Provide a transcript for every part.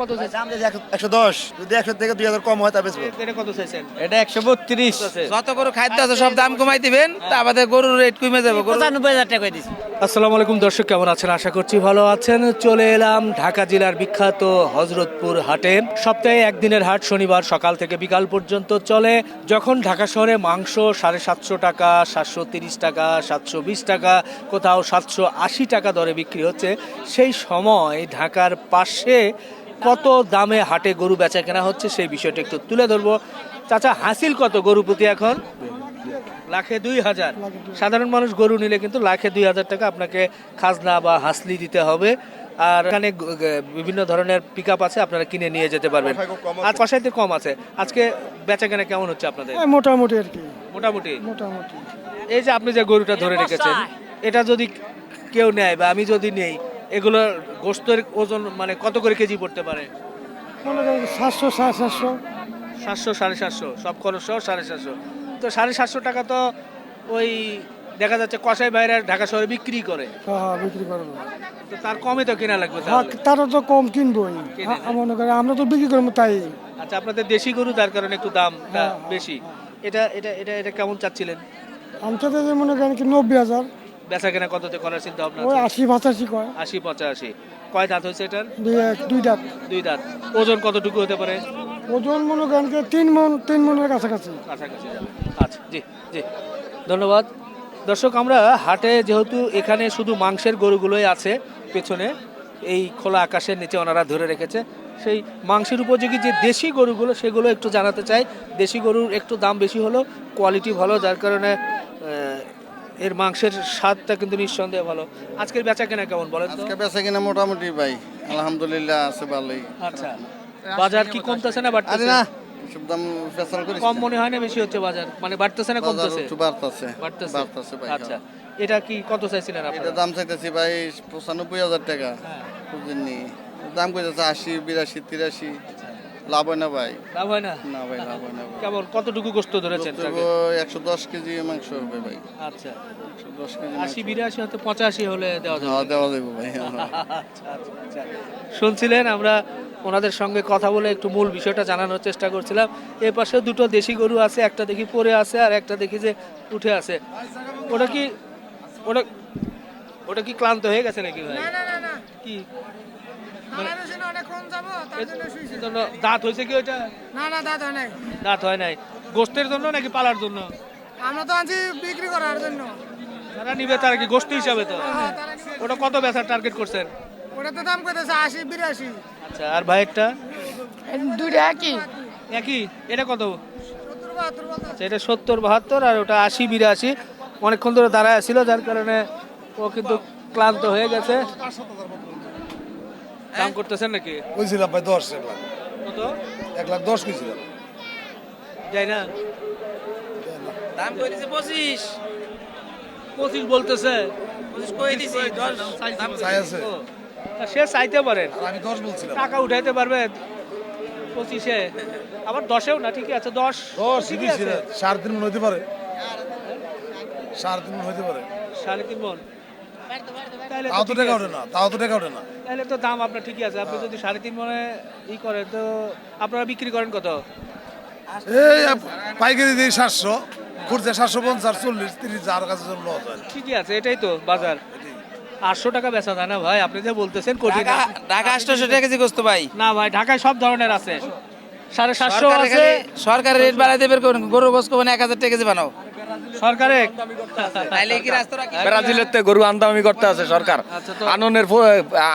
কত চাইছেন? একশো দশ যদি একশো থেকে দুই হাজার কম হয় তা বেচবো। এটা কত চাইছেন? এটা একশো বত্রিশ। যত গরু খাদ্য আছে সব দাম কমাই দিবেন তা আমাদের গরুর রেট কমে যাবে। পঁচানব্বই হাজার টাকা দিচ্ছি। আসসালামু আলাইকুম দর্শক কেমন আছেন? আশা করছি ভালো আছেন। চলে এলাম ঢাকা জেলার বিখ্যাত হজরতপুর হাটে। সপ্তাহে একদিনের হাট শনিবার সকাল থেকে বিকাল পর্যন্ত চলে। যখন ঢাকা শহরে মাংস সাড়ে সাতশো টাকা সাতশো তিরিশ টাকা সাতশো বিশ টাকা কোথাও সাতশো আশি টাকা দরে বিক্রি হচ্ছে সেই সময় ঢাকার পাশে কত দামে হাটে গরু বেচা কেনা হচ্ছে সেই বিষয়টা একটু তুলে ধরবো। চাচা হাসিল কত গরু প্রতি এখন? লাখে দুই হাজার। সাধারণ মানুষ গরু নিলে কিন্তু লাখে দুই হাজার টাকা আপনাকে খাজনা বা হাসলি দিতে হবে। আর এখানে বিভিন্ন ধরনের পিক আছে আপনারা কিনে নিয়ে যেতে পারবেন। আজ পাশাইতে কম আছে। আজকে বেচা কেনা কেমন হচ্ছে আপনাদের? হ্যাঁ, মোটামুটি আর কি। মোটামুটি? মোটামুটি। এই যে আপনি যে গরুটা ধরে রেখেছেন এটা যদি কেউ নেয় বা আমি যদি নেই এগুলো গোস্তের ওজন মানে কত করে কেজি পড়তে পারে? মনে সাতশো সাড়ে সাতশো। সাতশো সাড়ে সাতশো সব খরচ সহ সাড়ে সাতশো। তো সাড়ে সাতশো টাকা তো ওই দেখা যাচ্ছে কষাই বাইরে ঢাকা শহরে বিক্রি করে। হ্যাঁ বিক্রি করব তো তার কমে তো কেনা লাগবে হ্যাঁ তাহলে। তো কম কিনবই। হ্যাঁ, মনে করেন আমরা তো বিক্রি করব তাই। আচ্ছা আপনাদের দেশি গরু তার কারণে একটু দামটা হ্যাঁ, বেশি। এটা এটা এটা এটা কেমন চাচ্ছিলেন? আমি তো যে মনে করেন কি নব্বই হাজার। বেচা কেনা কততে করার চিন্তা ভাবনা ওই? আশি পঁচাশি কয়। আশি পঁচাশি। কয় দাঁত হয়েছে এটার? দুই এক- দুই দাঁত। ওজন কতটুকু হতে পারে? ওজন মনে করেন তিন মন তিন মনের কাছাকাছি। কাছাকাছি আচ্ছা জি জি। ধন্যবাদ। দর্শক আমরা হাটে যেহেতু এখানে শুধু মাংসের গরুগুলোই আছে পেছনে এই খোলা আকাশের নিচে ওনারা ধরে রেখেছে সেই মাংসের উপযোগী যে দেশি গরুগুলো সেগুলো একটু জানাতে চাই। দেশি গরুর একটু দাম বেশি হলো কোয়ালিটি ভালো যার কারণে এর মাংসের স্বাদটা কিন্তু নিঃসন্দেহে ভালো। আজকের বেচা কেনা কেমন বলেন তো? আজকে বেচা কিনা মোটামুটি ভাই আলহামদুলিল্লাহ আছে ভালোই। আচ্ছা বাজার কি কমতেছে না বাড়তেছে? না দাম বেচার কম মনে হয় না বেশি হচ্ছে বাজার? মানে বাড়তেছে না কমতেছে? একটু বাড়তেছে বাড়তেছে। বাড়তেছে ভাই আচ্ছা এটা কি কত চাইছিলেন এটা দাম চাইতেছি ভাই পঁচানব্বই হাজার টাকা হ্যাঁ। বুঝলেননি দাম কইতেছে আশি বিরাশি তিরাশি। লাভ হয় না ভাই। লাভ হয় না? না ভাই লাভ হয় না ভাই। কেমন? কতটুকু গোস্ত ধরেছেন একশো দশ কেজি মাংস হবে ভাই। আচ্ছা। দশ কেজি আশি বিরাশি হতে পঁচাশি হলে দেওয়া যাবে। হ্যাঁ দেওয়া যাবে ভাই আচ্ছা, আচ্ছা, আচ্ছা। শুনছিলেন আমরা ওনাদের সঙ্গে কথা বলে একটু মূল বিষয়টা জানানোর চেষ্টা করছিলাম। এ পাশে দুটো দেশি গরু আছে একটা দেখি পরে আছে আর একটা দেখি যে উঠে আছে। ওটা কি ওটা ওটা কি ক্লান্ত হয়ে গেছে নাকি ভাই? কি? দাঁত হয়েছে কি ওইটা? না না দাদা নাই। দাঁত হয় নাই। গোস্তের জন্য নাকি পালার জন্য? আমরা তো আনছি বিক্রি করার জন্য। যারা নিবে তারা কি গোষ্ঠী হিসাবে তো? ওটা কত বেচার টার্গেট করছেন? ওটা তো দাম কইতেছে আশি বিরাশি। আচ্ছা আর ভাইয়েরটা দুইটা একই। একই? এটা কত? আচ্ছা এটা সত্তর বাহাত্তর আর ওটা আশি বিরাশি। অনেকক্ষণ ধরে দাঁড়ায় ছিল যার কারণে ও কিন্তু ক্লান্ত হয়ে গেছে। দাম করতেছেন নাকি? বলছিলাম ভাই দশ এক লাখ। কত? এক লাখ দশ কেছিলাম যাই না? দাম করে দিছে? পঁচিশ। পঁচিশ বলতেছে। পঁচিশ কই দিছি? দশ। দাম চাই আছে। তা সে চাইতে পারেন আমি দশ বলছিলাম। টাকা উঠাইতে পারবে পঁচিশে। আবার দশেও না ঠিকই আছে দশ। দশ ঠিকই আছে। সাড়ে তিন মন হইতে পারে। সাড়ে তিন মন হইতে পারে। সাড়ে তিন মন। তাও তো ঠিকই টাকা আছে। ওঠে না তাও তো টাকা ওঠে না। তাহলে তো দাম আপনার ঠিকই আছে। আপনি যদি সাড়ে তিন মনে ই করেন তো আপনারা বিক্রি করেন কত? এই পাইকারি দিই সাতশো সাতশো পঞ্চাশ চল্লিশ তিরিশ যার কাছে জন্য ঠিকই আছে এটাই তো বাজার। আটশো টাকা বেচা যায় না ভাই আপনি যে বলতেছেন কোটি ঢাকা আটশোশো টাকা কেজি গোস্ত ভাই। না ভাই ঢাকায় সব ধরনের আছে। সাড়ে সাতশো সরকারে আছে। সরকারের রেট বাড়াই দেবে গরু গোস্ত মানে এক হাজার টাকা কেজি বানাও। সরকারে? তাইলে কি রাস্তা রাখি ব্রাজিলের তে গরু আমদামি করতে আছে সরকার। আচ্ছা আননের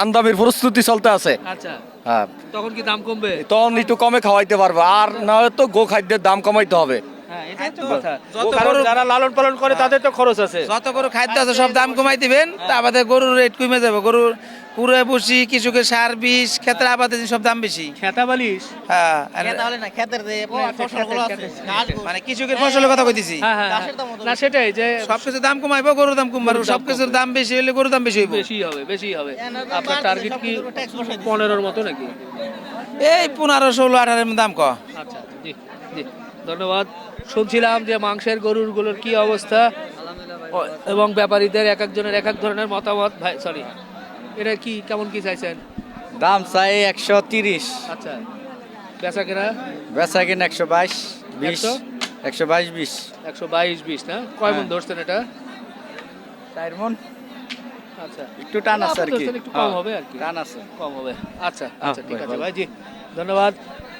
আমদামির প্রস্তুতি চলতে আছে। আচ্ছা। হ্যাঁ। তখন কি দাম কমবে? তখন একটু কমে খাওয়াইতে পারবে। আর না তো গো খাদ্যের দাম কমাইতে হবে। হ্যাঁ এটাই তো কথা। যত কারণ গরু- যারা লালন পালন করে তাদের তো খরচ আছে। যত গরু খাদ্য আছে সব দাম কমাই দিবেন। তা আমাদের গরুর রেট কমে যাবে। গরুর পুরো পুষি কৃষকের সার বিষ ক্ষেত্রে আবাদে সব দাম বেশি। খেতা বালিশ? হ্যাঁ আর তাহলে না খেতের যে ফসলগুলো মানে কৃষকের ফসলের কথা কইতেছি। হ্যাঁ হ্যাঁ না সেটাই যে সবকিছু দাম কমাইবো গরুর দাম কমবার সবকিছুর দাম বেশি হলে গরুর দাম বেশি হইব। বেশি হবে বেশি হবে। আপনার টার্গেট কি পনেরোর মতো নাকি? এই পনেরো ষোলো আঠারোর দাম ক আচ্ছা জি জি। ধন্যবাদ। শুনছিলাম যে মাংসের গরুরগুলোর কি অবস্থা? ও- এবং ব্যাপারীদের এক একজনের এক এক ধরনের মতামত। ভাই সরি এটা কি কেমন কি চাইছেন? দাম চাই একশো তিরিশ। আচ্ছা। বেচা কেনা? বেচা কিন একশো বাইশ বিশ। একশো? বাইশ বিশ। একশো বাইশ বিশ না? কয় মন হ্যাঁ। ধরছেন এটা? চার মন। আচ্ছা। একটু টান আছে আর কি। একটু কম হবে আর কি। টান আছে। কম হবে। আচ্ছা হ্যাঁ, আচ্ছা ঠিক আছে ভালো। ভাই জি ধন্যবাদ।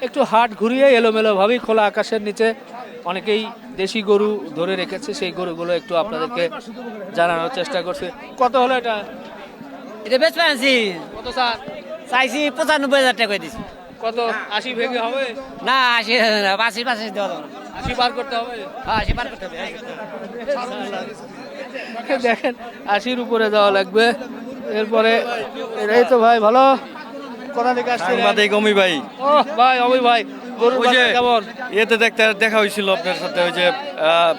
একটু হাট ঘুরিয়ে এলোমেলো ভাবেই খোলা আকাশের নিচে অনেকেই দেশি গরু ধরে রেখেছে সেই গরুগুলো একটু আপনাদেরকে জানানোর চেষ্টা করছে। কত হলো এটা? এটা বেশ পেয়েছি কত স্যার? চাইছি পঁচানব্বই হাজার টাকা দিছি। কত? আশি ভেঙে হবে? না আশি আশি পাশে দেওয়া যাবে না। আশি পার করতে হবে? হ্যাঁ আশি পার করতে হবে দেখেন আশির উপরে যাওয়া লাগবে। এরপরে এই তো ভাই ভালো। সাংবাদিক অমি ভাই। ও ভাই অমিত ভাই বাজার কেমন? ইয়েতে দেখতে দেখা হয়েছিল আপনার সাথে ওই যে আহ,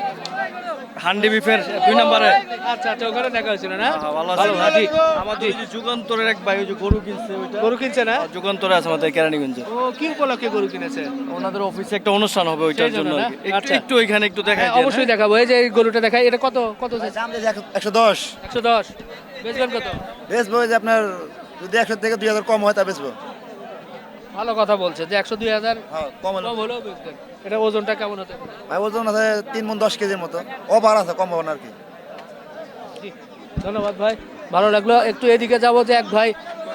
হান্ডি বিফের দুই নম্বরে। আচ্ছা আচ্ছা ওখানে দেখা হয়েছিল না? হ্যাঁ, ভালো ভালো আছে। জি আমাদের যুগান্তরের এক ভাই যে গরু কিনছে ওইটা। গরু কিনছে না? যুগান্তরে আছে আমাদের কেরানীগঞ্জে। ও কি উপলক্ষে গরু কিনেছে? ওনাদের অফিসে একটা অনুষ্ঠান হবে ওইটার জন্য। একটু আচ্ছা। একটু ওইখানে একটু দেখা হ্যাঁ, অবশ্যই দেখাবো। এই যে এই গরুটা দেখাই এটা কত কত একশো দশ। একশো দশ। বেচবেন কত? বেচবো যে আপনার যদি একশো থেকে দুই হাজার কম হয় তা বেচবো। ভালো কথা বলছে যে একশো দুই হাজার হ্যাঁ কম হলে। কম হলেও বেচবেন এটা ওজনটা কেমন হতে পারে? ভাই ওজন আছে তিন মন দশ কেজির মতো। ওভার আছে কম হবে না আর কি। ধন্যবাদ ভাই ভালো লাগল। একটু এদিকে যাব যে এক ভাই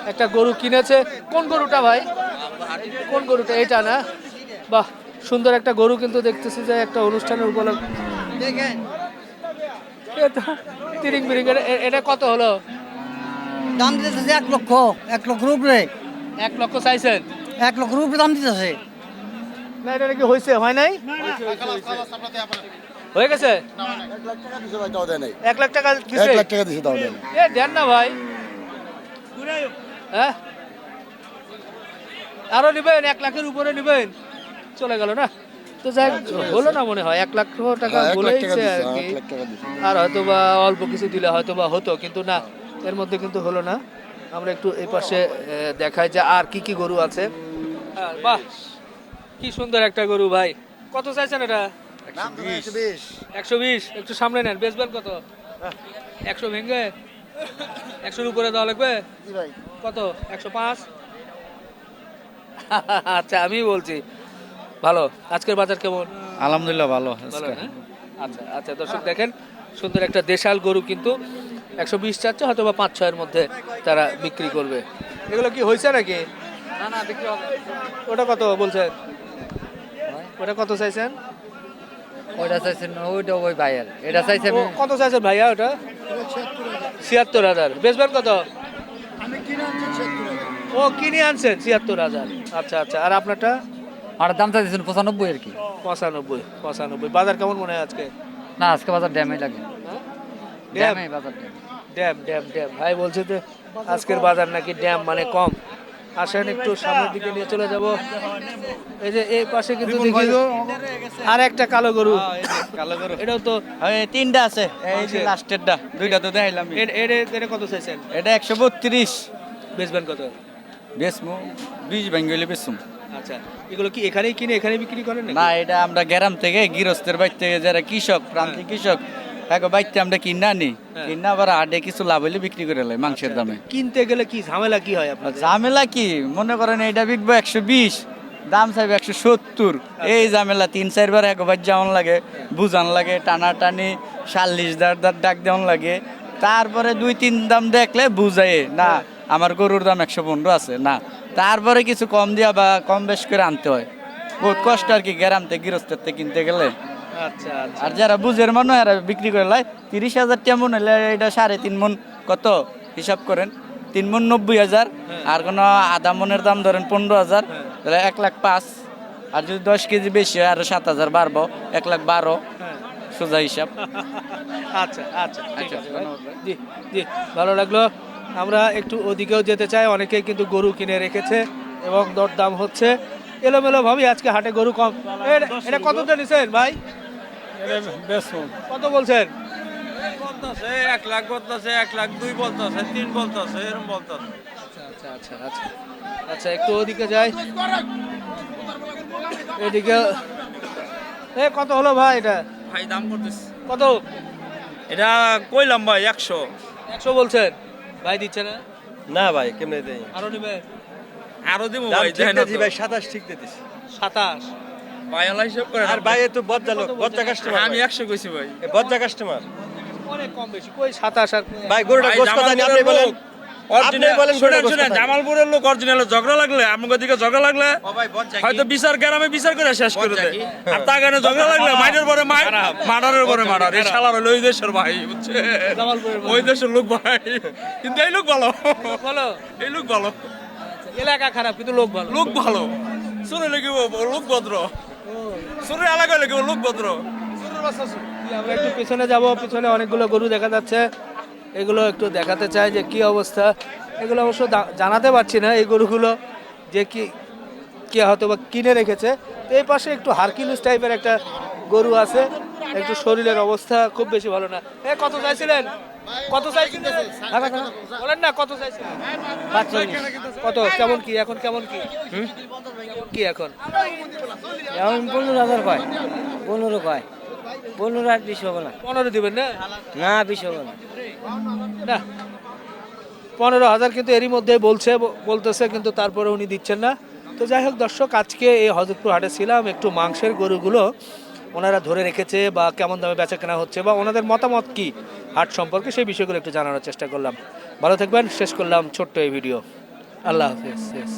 একটা গরু কিনেছে। কোন গরুটা ভাই? কোন গরুটা? এটা না? বাহ সুন্দর একটা গরু কিন্তু দেখতেছি যে একটা অনুষ্ঠানের উপলক্ষে। এ তো তিরিং বিরিং এ- এটা কত হলো? দাম দিতেছে এক লক্ষ এক লক্ষ রুপরে। এক লক্ষ চাইছেন? এক লক্ষ রুপরে দাম দিতেছে। না এটা নাকি হয়েছে হয় নাই? হয়ে গেছে? এক লাখ টাকা দিছে। টাকা দিছে তাও দেন এ দেন না ভাই। হ্যাঁ? আরও নিবেন এক লাখের উপরে নিবেন। চলে গেল না? তো যাই হোক, হলো না মনে হয় এক লাখ টাকা বলেইছে আর কি। আর হয়তো বা অল্প কিছু দিলে হয়তো বা হতো কিন্তু না এর মধ্যে কিন্তু হলো না। আমরা একটু এই পাশে দেখাই যে আর কি কি গরু আছে। বাহ কি সুন্দর একটা গরু ভাই। কত চাইছেন এটা? একশো বিশ। একটু সামনে নেন বেচবেন কত? একশো ভেঙে একশোর উপরে দেওয়া লাগবে? কত? একশো পাঁচ? আচ্ছা আমি বলছি। ভালো আজকের বাজার কেমন? আলহামদুলিল্লাহ ভালো না আচ্ছা আচ্ছা দর্শক দেখেন সুন্দর একটা দেশাল গরু কিন্তু একশো বিশ চাচ্ছে হয়তো বা পাঁচ ছয়ের মধ্যে তারা বিক্রি করবে। এগুলো কি হয়েছে নাকি? না না বিক্রি ওটা কত বলছেন ওটা কত চাইছেন? ওইটা চাইছেন ওইটা ওই ভাইয়ের। এটা চাইছে ও, কত চাইছেন ভাইয়া ওটা? ছিয়াত্তর হাজার। বেচবেন কত? ও কিনে আনছেন ছিয়াত্তর হাজার। আচ্ছা আচ্ছা। আর আপনারটা? আর দাম চাইছেন পঁচানব্বই আর কি। পঁচানব্বই পঁচানব্বই। বাজার কেমন মনে হয় আজকে? না আজকে বাজার ড্যামে লাগে। হ্যাঁ? ড্যামে বাজার ড্যাম। Dam dam dam. ভাই বলছে যে আজকের বাজার নাকি ড্যাম মানে কম। আসেন একটু সামনের দিকে নিয়ে চলে যাব। এই যে এই পাশে কিন্তু দেখি আর একটা কালো গরু। কালো গরু। এটাও তো এই তিনটা আছে। এই যে লাস্টেরটা। দুইটা তো দেখাইলাম। এর এর এর কত চাইছেন? এটা একশো বত্রিশ। বেচবেন কত? বেসমু বিশ বেঙ্গলি বেসুম আচ্ছা এগুলো কি এখানেই কিনে এখানে বিক্রি করেন না এটা আমরা গ্রাম থেকে গৃহস্থের বাড়ি থেকে যারা কৃষক প্রান্তিক কৃষক এক বাড়িতে আমরা কিনা হ্যাঁ। কিনা আবার হাটে কিছু লাভ বিক্রি করে লাই মাংসের দামে। কিনতে গেলে কি ঝামেলা কি হয় আপনার ঝামেলা কি? মনে করেন এটা বিকবো একশো বিশ দাম চাইবে একশো সত্তর। এই ঝামেলা তিন চারবার একবার লাগে বুঝান লাগে টানা টানি চাল্লিশ দার দার ডাক দেওয়ান লাগে। তারপরে দুই তিন দাম দেখলে বুঝায় না আমার গরুর দাম একশো পনেরো আছে না। তারপরে কিছু কম দিয়া বা কম বেশ করে আনতে হয়। বহুত কষ্ট আর কি গ্রাম থেকে গৃহস্থের কিনতে গেলে। আচ্ছা আচ্ছা আর যারা বুঝের মানুষ এরা বিক্রি করে লাই। তিরিশ হাজার তেমন হলে এটা সাড়ে তিন মন। কত? হিসাব করেন। তিন মন নব্বই হাজার। আর কোনো আধা মনের দাম ধরেন পনেরো হাজার। তাহলে এক লাখ পাঁচ। আর যদি দশ কেজি বেশি হয় আরও সাত হাজার বাড়বো। এক লাখ বারো। হ্যাঁ। সোজা হিসাব। আচ্ছা আচ্ছা ভাই। জি জি ভালো লাগল। আমরা একটু ওদিকেও যেতে চাই। অনেকেই কিন্তু গরু কিনে রেখেছে এবং দরদাম হচ্ছে। এলোমেলো ভাবি আজকে হাটে গরু কম। এটা কতটা নিছেন ভাই? কত বলছেন? বলতেছে এক লাখ বলতেছে এক লাখ দুই বলতেছে তিন বলতেছে এরকম বলতেছে। আচ্ছা আচ্ছা আচ্ছা আচ্ছা। একটু ওদিকে যাই। এদিকে এ কত হলো ভাই এটা? ভাই দাম করতেছে। কত? এটা কইলাম ভাই একশো। একশো বলছেন? ভাই দিচ্ছে না? না ভাই কেমনে দেই আরও নিবে? আরও দিব ভাই ভাই সাতাশ ঠিক দিতেছি সাতাশ। ভাই আল্লাহ হিসাব করে আর ভাই তো বজ্জা লোক বজ্জা কাস্টমার আমি একশো কইছি ভাই। বজ্জা কাস্টমার অনেক কম বেশি। কই সাতাশ আর ভাই গরুটা গোস কথা জানি আপনি বলেন। আপনি বলেন গরুটা গোস কথা জামালপুরের লোক অরিজিনাল ঝগড়া লাগলে আমাকে দিকে ঝগড়া লাগলে হয়তো বিচার গ্রামে বিচার করে শেষ করে দেয়। আর তা কারণে ঝগড়া লাগলে মাইনের পরে মার্ডারের পরে মার্ডার। এই শালার হলো ওই দেশের ভাই বুঝছে? ওই দেশের লোক ভাই। কিন্তু এই লোক ভালো। বলো এই লোক ভালো। এলাকা খারাপ কিন্তু লোক ভালো। লোক ভালো। শুনে লোক ভদ্র। শুনে এলাকায় লেগে লোক ভদ্র। আমরা একটু পিছনে যাব, পিছনে অনেকগুলো গরু দেখা যাচ্ছে। এগুলো একটু দেখাতে চাই যে কি অবস্থা। এগুলো অবশ্য জানাতে পারছি না এই গরুগুলো যে কি, কে হয়তো বা কিনে রেখেছে। এই পাশে একটু হারকিলুস টাইপের একটা গরু আছে। একটু শরীরের অবস্থা খুব বেশি ভালো না। এ, কত চাইছিলেন? কত চাইছিলেন বলেন। না কত চাইছিলেন কত? কেমন কি? এখন কেমন কি? কি এখন? এখন পনেরো হাজার কয়? পনেরো কয়? পনেরো আর বিশ হবে না। পনেরো দিবেন না? না বিশ হবে না। না। পনেরো হাজার কিন্তু এরই মধ্যে বলছে বলতেছে কিন্তু তারপরে উনি দিচ্ছেন না। তো যাই হোক দর্শক আজকে এই হজরতপুর হাটে ছিলাম একটু মাংসের গরুগুলো ওনারা ধরে রেখেছে বা কেমন দামে বেচা কেনা হচ্ছে বা ওনাদের মতামত কি? হাট সম্পর্কে সেই বিষয়গুলো একটু জানানোর চেষ্টা করলাম। ভালো থাকবেন, শেষ করলাম ছোট্ট এই ভিডিও। আল্লাহ হাফিজ